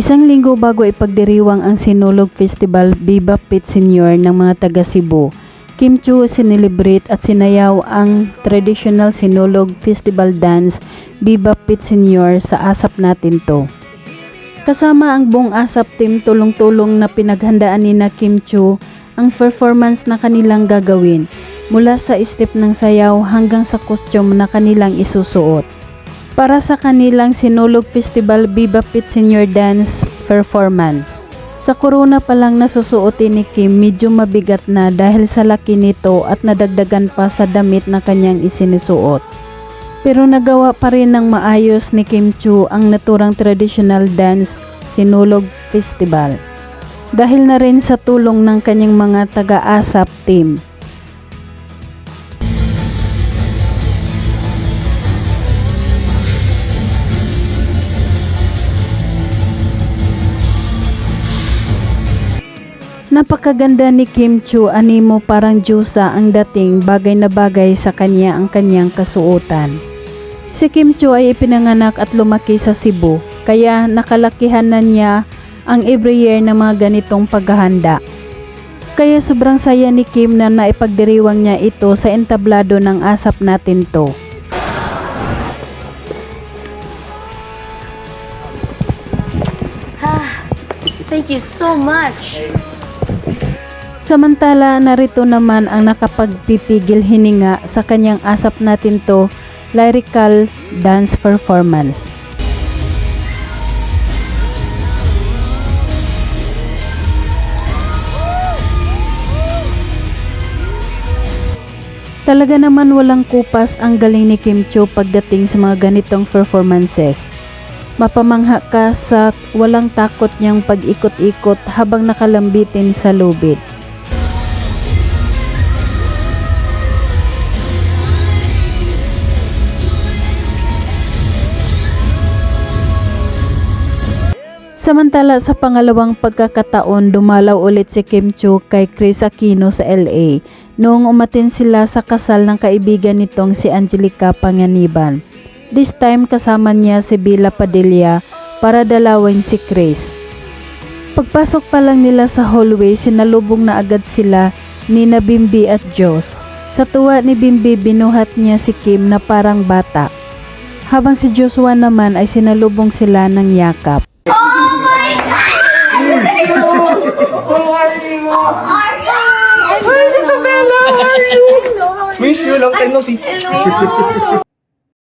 Isang linggo bago ipagdiriwang ang Sinulog Festival Viva Pit Senior ng mga taga Cebu, Kim Chu sinelebrate at sinayaw ang traditional Sinulog Festival Dance Viva Pit Senior sa asap natin to. Kasama ang buong asap team tulong-tulong na pinaghandaan ni na Kim Chu ang performance na kanilang gagawin mula sa step ng sayaw hanggang sa costume na kanilang isusuot para sa kanilang Sinulog Festival Viva Pit Senior Dance Performance. Sa corona pa lang nasusuotin ni Kim medyo mabigat na dahil sa laki nito at nadagdagan pa sa damit na kanyang isinusuot. Pero nagawa pa rin ng maayos ni Kim Chu ang naturang traditional dance Sinulog Festival. Dahil na rin sa tulong ng kanyang mga taga-asap team. Napakaganda ni Kim Chu animo parang Diyosa ang dating bagay na bagay sa kanya ang kanyang kasuotan. Si Kim Chu ay ipinanganak at lumaki sa Cebu kaya nakalakihan na niya ang every year ng mga ganitong paghahanda. Kaya sobrang saya ni Kim na naipagdiriwang niya ito sa entablado ng asap natin to. Thank you so much. Samantala, narito naman ang nakapagpipigil hininga sa kanyang asap natin to lyrical dance performance. Talaga naman walang kupas ang galing ni Kim Cho pagdating sa mga ganitong performances. Mapamangha ka sa walang takot niyang pag-ikot-ikot habang nakalambitin sa lubid. Samantala sa pangalawang pagkakataon, dumalaw ulit si Kim Chu kay Chris Aquino sa LA noong umatin sila sa kasal ng kaibigan nitong si Angelica Panganiban. This time kasama niya si Bila Padilla para dalawin si Chris. Pagpasok pa lang nila sa hallway, sinalubong na agad sila ni na Bimbi at Jos. Sa tuwa ni Bimbi, binuhat niya si Kim na parang bata. Habang si Joshua naman ay sinalubong sila ng yakap. Miss you, long time no see.